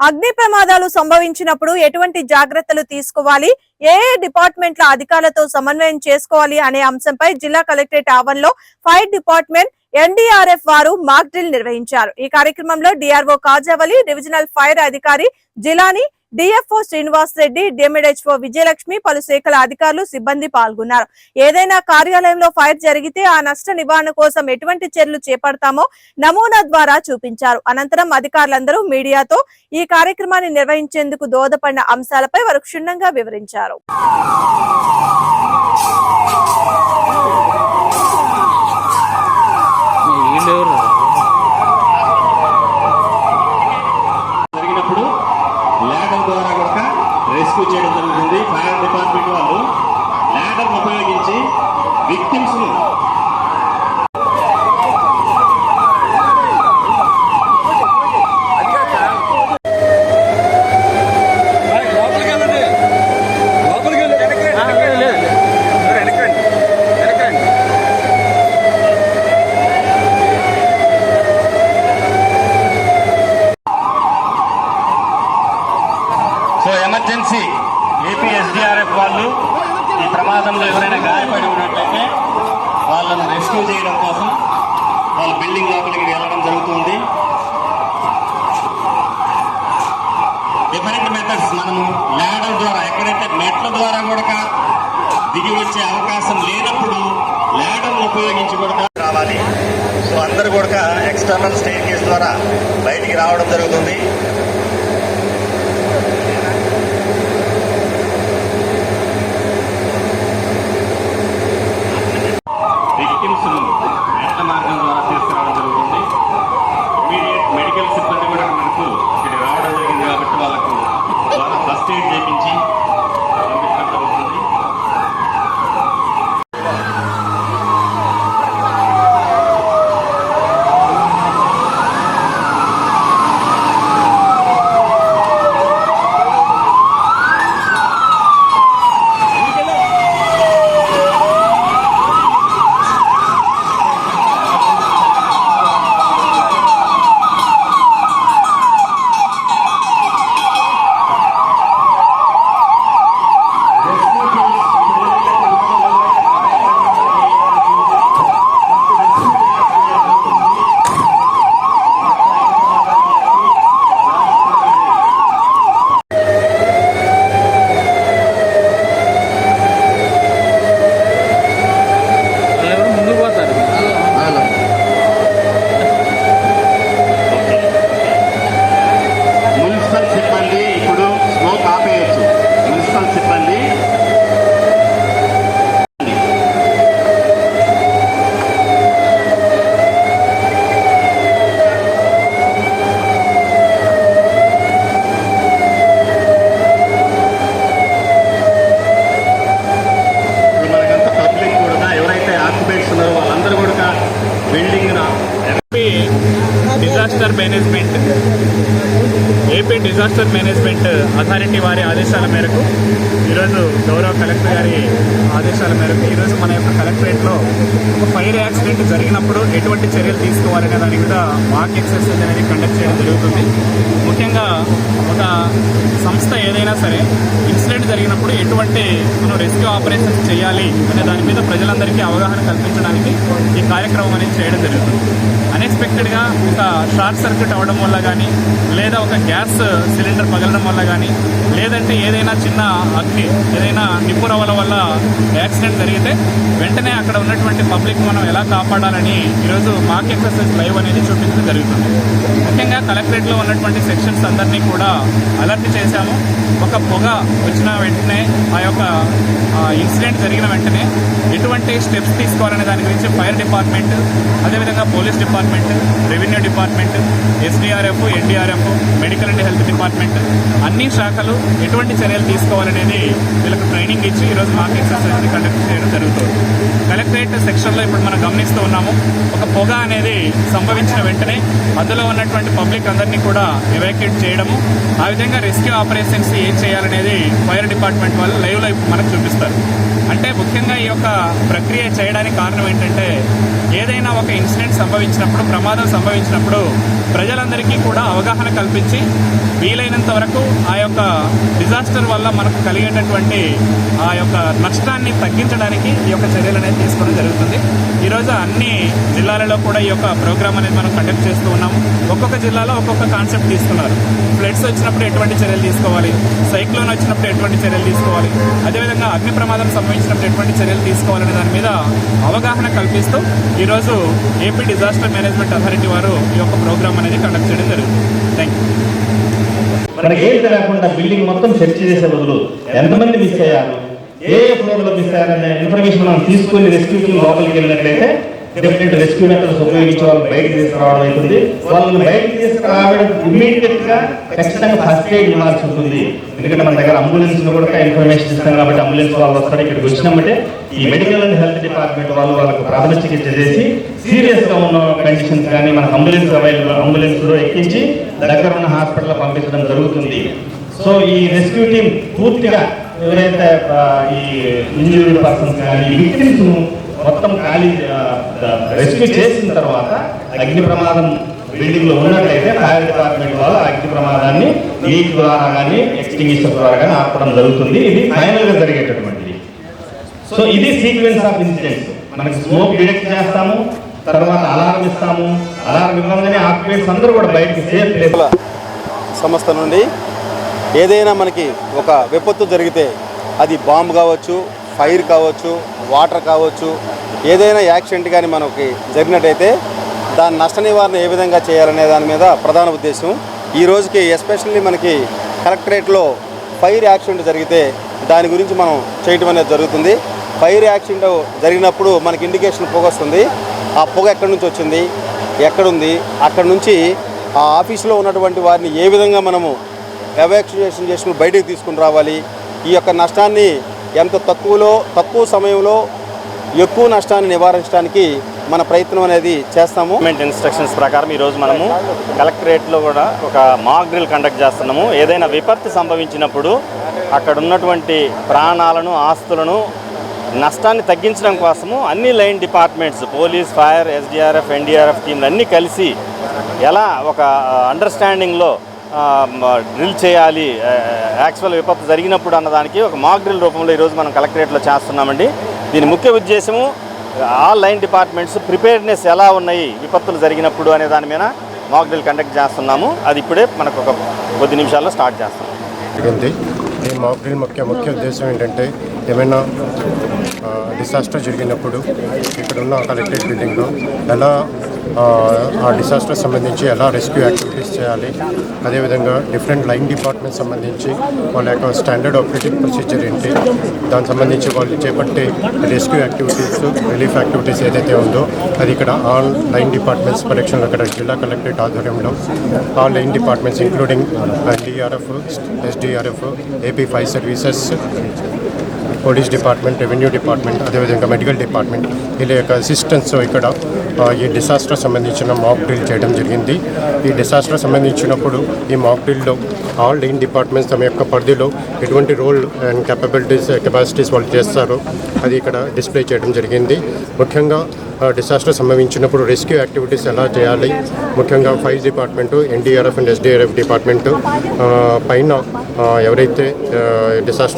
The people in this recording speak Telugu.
అగ్ని ప్రమాదాలు సంభవించినప్పుడు ఎటువంటి జాగ్రత్తలు తీసుకోవాలి? ఏ డిపార్ట్మెంట్ల అధికారులతో సమన్వయం చేసుకోవాలి అనే అంశంపై జిల్లా కలెక్టరేట్ ఆవరణలో ఫైర్ డిపార్ట్మెంట్ ఎన్డీఆర్ఎఫ్ వారు మాక్ డ్రిల్ నిర్వహించారు. ఈ కార్యక్రమంలో డిఆర్ఓ కాజావలి డివిజనల్ ఫైర్ అధికారి జిలాని డిఎఫ్ఓ శ్రీనివాస్ రెడ్డి డిఎంఎడ్హెచ్ఓ విజయలక్ష్మి పలు శాఖల అధికారులు సిబ్బంది పాల్గొన్నారు. ఏదైనా కార్యాలయంలో ఫైర్ జరిగితే ఆ నష్ట నివారణ కోసం ఎటువంటి చర్యలు చేపడతామో నమూనా ద్వారా చూపించారు. అనంతరం అధికారులందరూ మీడియాతో ఈ కార్యక్రమాన్ని నిర్వహించేందుకు దోహదపడిన అంశాలపై వారు క్షుణ్ణంగా వివరించారు. వీళ్ళెవరు జరిగినప్పుడు ల్యాడర్ ద్వారా కనుక రెస్క్యూ చేయడం జరుగుతుంది ఫైర్ డిపార్ట్మెంట్ వాళ్ళు ల్యాడర్ ఉపయోగించి విక్టిమ్స్ను లోపలికి వెళ్ళండి లోపలికి వెళ్ళి వెనక్కి ఆ, లేదు, లేదు, లేదు. వెనక్కి రండి వెనక్కి రండి సో ఏపీ ఎస్డిఆర్ఎఫ్ వాళ్ళు ఈ ప్రమాదంలో ఎవరైనా గాయపడి ఉన్నట్లయితే వాళ్ళను రెస్క్యూ చేయడం కోసం వాళ్ళ బిల్డింగ్ లోపలికి వెళ్ళడం జరుగుతుంది. డిఫరెంట్ మెథడ్స్ మనము ల్యాడర్ ద్వారా ఎక్కడైతే మెట్ల ద్వారా కూడా దిగి వచ్చే అవకాశం లేనప్పుడు ల్యాడర్ ఉపయోగించి కూడా రావాలి. సో అందరు కూడా ఎక్స్టర్నల్ స్టేట్ కేస్ ద్వారా బయటికి రావడం జరుగుతుంది. అథారిటీ వారి ఆదేశాల మేరకు ఈరోజు గౌరవ కలెక్టర్ గారి ఆదేశాల మేరకు ఈరోజు మన యొక్క కలెక్టరేట్లో ఒక ఫైర్ యాక్సిడెంట్ జరిగినప్పుడు ఎటువంటి చర్యలు తీసుకోవాలనే దాని మీద మాక్ ఎక్సర్సైజ్ అనేది కండక్ట్ చేయడం జరుగుతుంది. ముఖ్యంగా ఒక సంస్థ ఏదైనా సరే ఇన్సిడెంట్ జరిగినప్పుడు ఎటువంటి మనం రెస్క్యూ ఆపరేషన్స్ చేయాలి అనే దాని మీద ప్రజలందరికీ అవగాహన కల్పించడానికి ఈ కార్యక్రమం అనేది చేయడం జరుగుతుంది. అన్ఎక్స్పెక్టెడ్గా ఒక షార్ట్ సర్క్యూట్ అవ్వడం వల్ల కానీ లేదా ఒక గ్యాస్ సిలిండర్ పగలడం వల్ల కానీ లేదంటే ఏదైనా చిన్న అగ్ని ఏదైనా నిప్పురవల వల్ల యాక్సిడెంట్ జరిగితే వెంటనే అక్కడ ఉన్నటువంటి పబ్లిక్ మనం ఎలా కాపాడాలని ఈరోజు మాక్ ఎక్సర్సైజ్ లైవ్ అనేది చూపించడం జరుగుతుంది. ముఖ్యంగా కలెక్టరేట్లో ఉన్నటువంటి సెక్షన్స్ అందరినీ కూడా అలర్ట్ చేశాము. ఒక పొగ వచ్చిన వెంటనే ఆ యొక్క ఇన్సిడెంట్ జరిగిన వెంటనే ఎటువంటి స్టెప్స్ తీసుకోవాలనే దాని గురించి ఫైర్ డిపార్ట్మెంట్ అదేవిధంగా police department revenue department SDRF NDRF medical and health department అన్ని శాఖలు ఎటువంటి చర్యలు తీసుకోవాలనేది వీళ్ళకి ట్రైనింగ్ ఇచ్చి ఈరోజు మాకు ఎక్సర్సైజ్ కండక్ట్ చేయడం జరుగుతుంది. కలెక్టరేట్ సెక్షన్లో ఇప్పుడు మనం గమనిస్తూ ఉన్నాము. ఒక పొగ అనేది సంభవించిన వెంటనే అందులో ఉన్నటువంటి పబ్లిక్ అందరినీ కూడా ఎవాక్యుయేట్ చేయడము. ఆ విధంగా రెస్క్యూ ఆపరేషన్స్ ఏం చేయాలనేది ఫైర్ డిపార్ట్మెంట్ వాళ్ళు లైవ్ లైఫ్ మనకు చూపిస్తారు. అంటే ముఖ్యంగా ఈ యొక్క ప్రక్రియ చేయడానికి కారణం ఏంటంటే ఏదైనా ఒక ఇన్సిడెంట్ సంభవించినప్పుడు ప్రమాదం సంభవించినప్పుడు ప్రజలందరికీ కూడా అవగాహన కల్పించి వీలైనంత వరకు ఆ యొక్క డిజాస్టర్ వల్ల మనకు కలిగేటటువంటి ఆ యొక్క నష్టాన్ని తగ్గించడానికి ఈ యొక్క చర్యలు అనేది తీసుకోవడం జరుగుతుంది. ఈరోజు అన్ని జిల్లాలలో కూడా ఈ యొక్క ప్రోగ్రామ్ అనేది మనం కండక్ట్ చేస్తూ ఉన్నాము. ఒక్కొక్క జిల్లాలో ఒక్కొక్క కాన్సెప్ట్ తీసుకున్నారు. ఫ్లడ్స్ వచ్చినప్పుడు ఎటువంటి చర్యలు తీసుకోవాలి? సైక్లోన్ వచ్చినప్పుడు ఎటువంటి చర్యలు తీసుకోవాలి? అదేవిధంగా అగ్ని ప్రమాదం సంభవించినప్పుడు ఎటువంటి చర్యలు తీసుకోవాలని దాని మీద అవగాహన కల్పిస్తూ ఈరోజు ఏపీ డిజాస్టర్ మేనేజ్మెంట్ అథారిటీ వారు ఈ యొక్క ప్రోగ్రామ్ అనేది కండక్ట్ చేయడం జరుగుతుంది. థ్యాంక్ యూ మనకి ఏం తెలియకుండా బిల్డింగ్ మొత్తం సెర్చ్ చేసే బదులు ఎంతమంది మిస్ అయ్యారు ఏ ఏ ఫ్లోర్లో మిస్ అయ్యారనే ఇన్ఫర్మేషన్ మనం తీసుకుని రెస్క్యూ లోపలికి వెళ్ళినట్లయితే డిఫరెంట్ రెస్క్యూ మెథడ్స్ ఉపయోగించి వాళ్ళు బయటకు తీసుకురావడం అవుతుంది వాళ్ళని బయటకు తీసుకురావడం ఇమీడియట్గా ఖచ్చితంగా ఫస్ట్ ఎయిడ్ ఇవ్వాల్సి ఉంటుంది. ఎందుకంటే మన దగ్గర అంబులెన్స్ కూడా ఇన్ఫర్మేషన్ ఇస్తాం కాబట్టి అంబులెన్స్ వాళ్ళు వస్తారు ఇక్కడికి వచ్చినామంటే ఈ మెడికల్ అండ్ హెల్త్ డిపార్ట్మెంట్ వాళ్ళు వాళ్ళకు ప్రాథమిక చికిత్స చేసి సీరియస్గా ఉన్న కండిషన్స్ కానీ మనకు అంబులెన్స్ అవైలబుల్ అంబులెన్స్లో ఎక్కించి దగ్గర ఉన్న హాస్పిటల్ పంపించడం జరుగుతుంది. సో ఈ రెస్క్యూ టీం పూర్తిగా ఎవరైతే ఈ ఇంజూర్డ్ పర్సన్స్ కానీ విక్టిమ్స్ మొత్తం ఖాళీ రెస్క్యూ చేసిన తర్వాత అగ్ని ప్రమాదం బిల్డింగ్లో ఉన్నట్లయితే ఫైర్ డిపార్ట్మెంట్ వాళ్ళు అగ్ని ప్రమాదాన్ని లీక్ ద్వారా కానీ ఎక్స్టింగ్విషర్ ద్వారా కానీ ఆపడం జరుగుతుంది. ఇది ఫైనల్గా జరిగేటటువంటిది. సో ఇది సీక్వెన్స్ ఆఫ్ ఇన్సిడెంట్స్ మనకి స్మోక్ డిటెక్ట్ చేస్తాము తర్వాత అలారం ఇస్తాము. అలారం ఇవ్వగానే ఆక్యుపెంట్స్ అందరూ కూడా బయటకి సేఫ్ ప్లేస్. సంస్థ నుండి ఏదైనా మనకి ఒక విపత్తు జరిగితే అది బాంబు కావచ్చు ఫైర్ కావచ్చు వాటర్ కావచ్చు ఏదైనా యాక్సిడెంట్ కానీ మనకి జరిగినట్టయితే దాని నష్ట నివారణ ఏ విధంగా చేయాలనే దాని మీద ప్రధాన ఉద్దేశం. ఈ రోజుకి ఎస్పెషల్లీ మనకి కలెక్టరేట్లో ఫైర్ యాక్సిడెంట్ జరిగితే దాని గురించి మనం చేయటం అనేది జరుగుతుంది. ఫైర్ యాక్సిడెంట్ జరిగినప్పుడు మనకి ఇండికేషన్ పొగ వస్తుంది. ఆ పొగ ఎక్కడి నుంచి వచ్చింది? ఎక్కడుంది? అక్కడ నుంచి ఆ ఆఫీసులో ఉన్నటువంటి వారిని ఏ విధంగా మనము ఎవాక్యుయేషన్ చేసుకుని బయటకు తీసుకుని రావాలి? ఈ యొక్క నష్టాన్ని ఎంత తక్కువలో తక్కువ సమయంలో ఎక్కువ నష్టాన్ని నివారించడానికి మన ప్రయత్నం అనేది చేస్తాము. గవర్నమెంట్ ఇన్స్ట్రక్షన్స్ ప్రకారం ఈరోజు మనము కలెక్టరేట్లో కూడా ఒక మాక్ డ్రిల్ కండక్ట్ చేస్తున్నాము. ఏదైనా విపత్తు సంభవించినప్పుడు అక్కడ ఉన్నటువంటి ప్రాణాలను ఆస్తులను నష్టాన్ని తగ్గించడం కోసము అన్ని line departments police fire SDRF NDRF టీంలు అన్నీ కలిసి ఎలా ఒక అండర్స్టాండింగ్లో డ్రిల్ చేయాలి యాక్చువల్ విపత్తు జరిగినప్పుడు అన్నదానికి ఒక మాక్ డ్రిల్ రూపంలో ఈరోజు మనం కలెక్టరేట్లో చేస్తున్నామండి. దీని ముఖ్య ఉద్దేశము ఆల్ లైన్ డిపార్ట్మెంట్స్ ప్రిపేర్నెస్ ఎలా ఉన్నాయి విపత్తులు జరిగినప్పుడు అనే దాని మీద మాక్ డ్రిల్ కండక్ట్ చేస్తున్నాము. అది ఇప్పుడే మనకు ఒక కొద్ది నిమిషాల్లో స్టార్ట్ చేస్తాం. ఈ మాక్ డ్రిల్ ముఖ్య ముఖ్య ఉద్దేశం ఏంటంటే ఏమైనా డిసాస్టర్ జరిగినప్పుడు ఇక్కడ ఉన్న కలెక్టరేట్ బిల్డింగ్లో ఎలా ఆ, డిసాస్టర్ సంబంధించి ఎలా రెస్క్యూ యాక్టివిటీస్ చేయాలి అదేవిధంగా డిఫరెంట్ లైన్ డిపార్ట్మెంట్ సంబంధించి వాళ్ళ యొక్క స్టాండర్డ్ ఆపరేటింగ్ ప్రొసీజర్ ఏంటి దానికి సంబంధించి వాళ్ళు చేపట్టే రెస్క్యూ యాక్టివిటీస్ రిలీఫ్ యాక్టివిటీస్ ఏదైతే ఉందో అది ఇక్కడ ఆల్ లైన్ డిపార్ట్మెంట్స్ పరీక్షలు అక్కడ జిల్లా కలెక్టరేట్ ఆధ్వర్యంలో all line departments including NDRF SDRF AP fire services police department revenue department అదేవిధంగా మెడికల్ డిపార్ట్మెంట్. వీళ్ళ యొక్క అసిస్టెన్స్ ఇక్కడ ఈ డిసాస్టర్ సంబంధించిన మాక్ డ్రిల్ చేయడం జరిగింది. ఈ డిసాస్టర్ సంబంధించినప్పుడు ఈ మాక్ డ్రిల్లో ఆల్ డీన్ డిపార్ట్మెంట్స్ తమ యొక్క పరిధిలో ఎటువంటి రోల్ అండ్ కెపబిలిటీస్ కెపాసిటీస్ వాళ్ళు చేస్తారో అది ఇక్కడ డిస్ప్లే చేయడం జరిగింది. ముఖ్యంగా డిసాస్టర్ సంభవించినప్పుడు రెస్క్యూ యాక్టివిటీస్ ఎలా చేయాలి? ముఖ్యంగా fire department NDRF and SDRF department పైన ఎవరైతే డిసాస్టర్